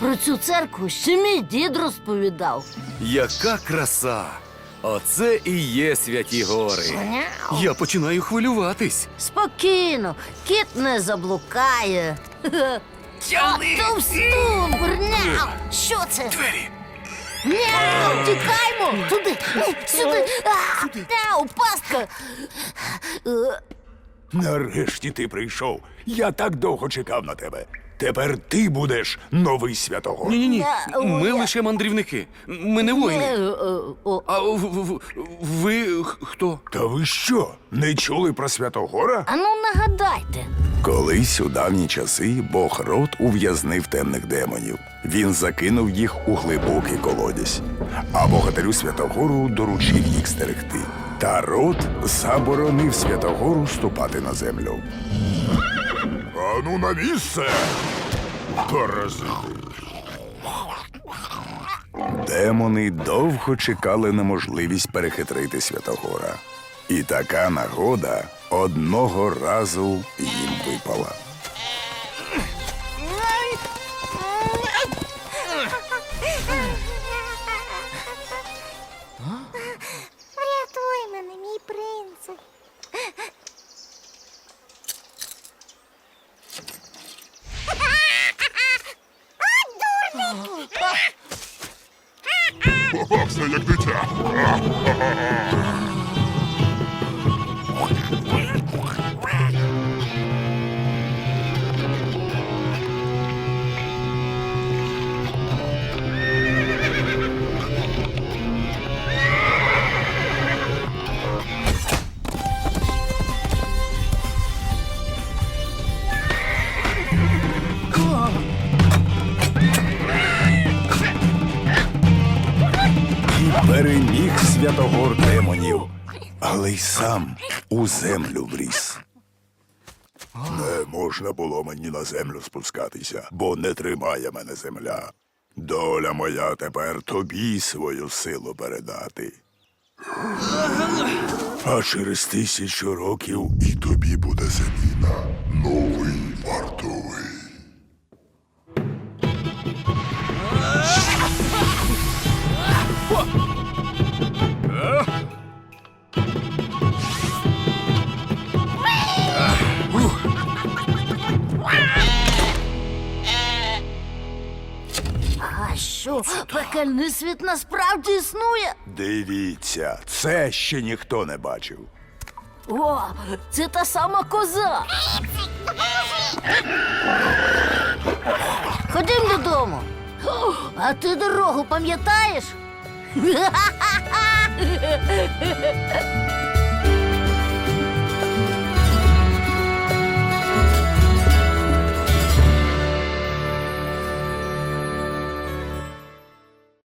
Про цю церкву ще мій дід розповідав. Яка краса! Оце і є святі гори. Я починаю хвилюватись. Спокійно, кіт не заблукає. Товстун, брняв! Що це? Двері! Няу, тікаймо! Туди, сюди! А, пастка! Нарешті ти прийшов. Я так довго чекав на тебе. Тепер ти будеш новий святогор. Ні, ні, ні. Ми лише мандрівники. Ми не е, воїни. е, А в- в- ви хто? Та ви що? Не чули про Святогора? А ну нагадайте. Колись у давні часи Бог Рот ув'язнив темних демонів. Він закинув їх у глибокий колодязь, а богатирю Святогору доручив їх стерегти. Та Рот заборонив Святогору ступати на землю. Ану на місце! Демони довго чекали на можливість перехитрити Святогора. І така нагода одного разу їм випала. Попався як дитя. Переміг Святогор демонів, але й сам у землю вріс. Не можна було мені на землю спускатися, бо не тримає мене земля. Доля моя тепер тобі свою силу передати. А через тисячу років і тобі буде заміна. Новий вартовий. Що, пекельний світ насправді існує? Дивіться, це ще ніхто не бачив. О, це та сама коза. Ходім додому. А ти дорогу пам'ятаєш?